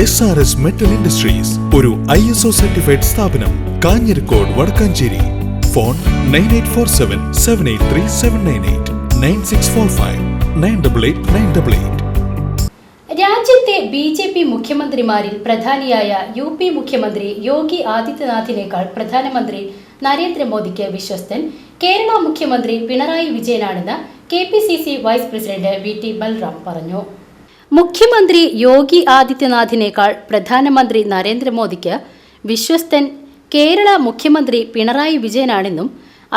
S R S metal industries ഒരു I S O certified സ്ഥാപനം Kanjirakode Vadakkanchery. Phone nine eight four seven seven eight three seven nine eight nine six four five nine double eight nine double eight രാജ്യത്തെ B J P മുഖ്യമന്ത്രിമാരിൽ പ്രധാനിയായ U P മുഖ്യമന്ത്രി യോഗി ആദിത്യനാഥിനേക്കാൾ പ്രധാനമന്ത്രി നരേന്ദ്രമോദിക്ക് വിശ്വസ്തൻ കേരള മുഖ്യമന്ത്രി Pinarayi വിജയനാണെന്ന് K P C C vice president V T Balram പറഞ്ഞു. മുഖ്യമന്ത്രി യോഗി ആദിത്യനാഥിനേക്കാൾ പ്രധാനമന്ത്രി നരേന്ദ്രമോദിക്ക് വിശ്വസ്തൻ കേരള മുഖ്യമന്ത്രി പിണറായി വിജയനാണെന്നും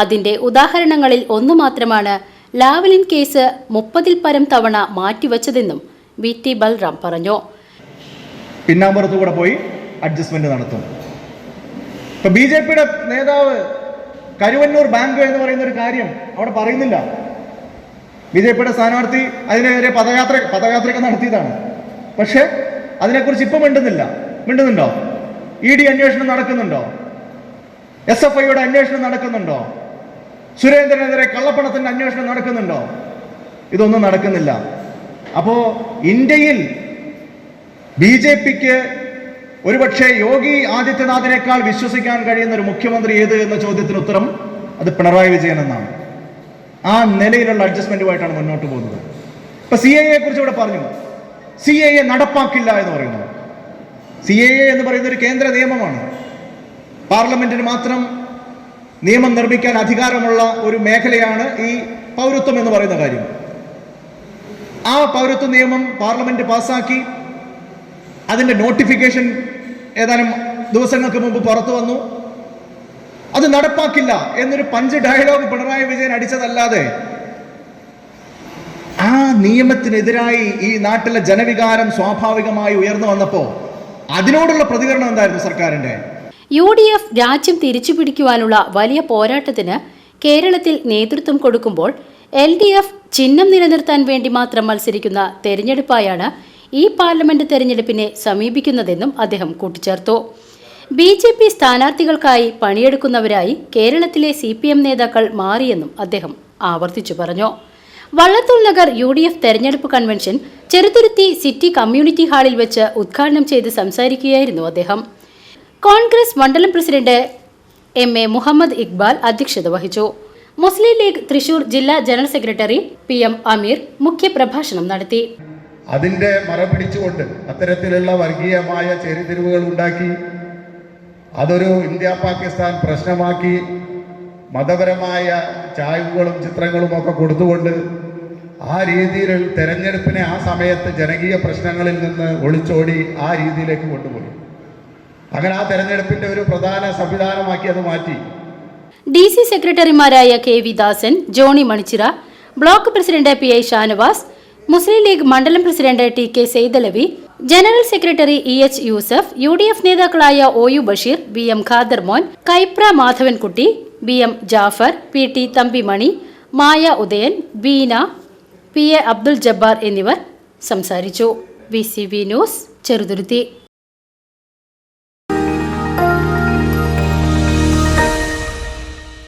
അതിന്റെ ഉദാഹരണങ്ങളിൽ ഒന്നു മാത്രമാണ് ലാവലിൻ കേസ് മുപ്പതിൽ പരം തവണ മാറ്റിവച്ചതെന്നും വി ടി ബൽറാം പറഞ്ഞു. പിന്നാമ്പുറത്തുകൂടെ പോയി അഡ്ജസ്റ്റ്മെന്റ് നടത്തും. ബി ജെ പിയുടെ നേതാവ് കരുവന്നൂർ ബാങ്ക് എന്ന് പറയുന്ന ഒരു കാര്യം അവിടെ പറയുന്നില്ല. ബി ജെ പിയുടെ സ്ഥാനാർത്ഥി അതിനെതിരെ പദയാത്ര പദയാത്രയൊക്കെ നടത്തിയതാണ്. പക്ഷെ അതിനെക്കുറിച്ച് ഇപ്പം മിണ്ടുന്നില്ല. മിണ്ടുന്നുണ്ടോ? ഇ ഡി അന്വേഷണം നടക്കുന്നുണ്ടോ? എസ് എഫ് ഐയുടെ അന്വേഷണം നടക്കുന്നുണ്ടോ? സുരേന്ദ്രനെതിരെ കള്ളപ്പണത്തിന്റെ അന്വേഷണം നടക്കുന്നുണ്ടോ? ഇതൊന്നും നടക്കുന്നില്ല. അപ്പോ ഇന്ത്യയിൽ ബി ജെ പിക്ക് ഒരുപക്ഷെ യോഗി ആദിത്യനാഥിനേക്കാൾ വിശ്വസിക്കാൻ കഴിയുന്ന ഒരു മുഖ്യമന്ത്രി ഏത് എന്ന ചോദ്യത്തിന് ഉത്തരം അത് പിണറായി വിജയൻ എന്നാണ്. ആ നിലയിലുള്ള അഡ്ജസ്റ്റ്മെന്റുമായിട്ടാണ് മുന്നോട്ട് പോകുന്നത്. ഇപ്പൊ സി എ കുറിച്ച് ഇവിടെ പറഞ്ഞു. സി എ നടപ്പാക്കില്ല എന്ന് പറയുന്നു. സി എ എന്ന് പറയുന്ന ഒരു കേന്ദ്ര നിയമമാണ്. പാർലമെന്റിന് മാത്രം നിയമം നിർമ്മിക്കാൻ അധികാരമുള്ള ഒരു മേഖലയാണ് ഈ പൗരത്വം എന്ന് പറയുന്ന കാര്യം. ആ പൗരത്വ നിയമം പാർലമെന്റ് പാസ്സാക്കി അതിന്റെ നോട്ടിഫിക്കേഷൻ ഏതാനും ദിവസങ്ങൾക്ക് മുമ്പ് പുറത്തു വന്നു. അത് നടപ്പാക്കില്ല എന്നൊരു പഞ്ച് ഡയലോഗ് പിണറായി വിജയൻ അടിച്ചതല്ലാതെ ആ നിയമത്തിനെതിരായി ഈ നാട്ടിലെ ജനവികാരം സ്വാഭാവികമായി ഉയർന്നു വന്നപ്പോ അതിനോടുള്ള പ്രതികരണം എന്തായിരുന്നു സർക്കാരിന്റെ? യു ഡി എഫ് രാജ്യം തിരിച്ചുപിടിക്കുവാനുള്ള വലിയ പോരാട്ടത്തിന് കേരളത്തിൽ നേതൃത്വം കൊടുക്കുമ്പോൾ എൽ ഡി എഫ് ചിഹ്നം നിലനിർത്താൻ വേണ്ടി മാത്രം മത്സരിക്കുന്ന തെരഞ്ഞെടുപ്പായാണ് ഈ പാർലമെന്റ് തെരഞ്ഞെടുപ്പിനെ സമീപിക്കുന്നതെന്നും അദ്ദേഹം കൂട്ടിച്ചേർത്തു. ബി ജെ പി സ്ഥാനാർത്ഥികൾക്കായി പണിയെടുക്കുന്നവരായി കേരളത്തിലെ സി പി എം നേതാക്കൾ മാറിയെന്നും അദ്ദേഹം ആവർത്തിച്ചു പറഞ്ഞു. Vallathol Nagar U D F തെരഞ്ഞെടുപ്പ് കൺവെൻഷൻ ചെറുതുരുത്തി സിറ്റി കമ്മ്യൂണിറ്റി ഹാളിൽ വെച്ച് ഉദ്ഘാടനം ചെയ്ത് സംസാരിക്കുകയായിരുന്നു അദ്ദേഹം. കോൺഗ്രസ് മണ്ഡലം president M A Muhammad Iqbal അധ്യക്ഷത വഹിച്ചു. മുസ്ലിം ലീഗ് തൃശൂർ ജില്ലാ general secretary P M Ameer മുഖ്യപ്രഭാഷണം നടത്തി. അതിന്റെ മറപിടിച്ചുകൊണ്ട് അത്തരത്തിലുള്ള വർഗീയമായ ചെറുതിരിവുകൾ ഉണ്ടാക്കി അതൊരു ഇന്ത്യ പാകിസ്ഥാൻ പ്രശ്നമാക്കി മതപരമായ ചായ്വുകളും ചിത്രങ്ങളും ഒക്കെ കൊടുത്തുകൊണ്ട് ആ രീതിയിൽ തെരഞ്ഞെടുപ്പിനെ ആ സമയത്ത് ജനകീയ പ്രശ്നങ്ങളിൽ നിന്ന് ഒളിച്ചോടി ആ രീതിയിലേക്ക് കൊണ്ടുപോയി. അങ്ങനെ ആ തെരഞ്ഞെടുപ്പിന്റെ ഒരു പ്രധാന സംവിധാനമാക്കി അത് മാറ്റി. ഡി സി സെക്രട്ടറിമാരായ K V Dasan Johny Manichira block president P I Shanavas Muslim League മണ്ഡലം president T K Saithalavi general secretary E H Yusuf U D F നേതാക്കളായ O U Basheer B M Khader Mon Kaipra Madhavankutty B M Jafar P T Thampimani Maya Udayan Beena P A Abdul Jabbar എന്നിവർ സംസാരിച്ചു. V C V news Cheruthuruthy.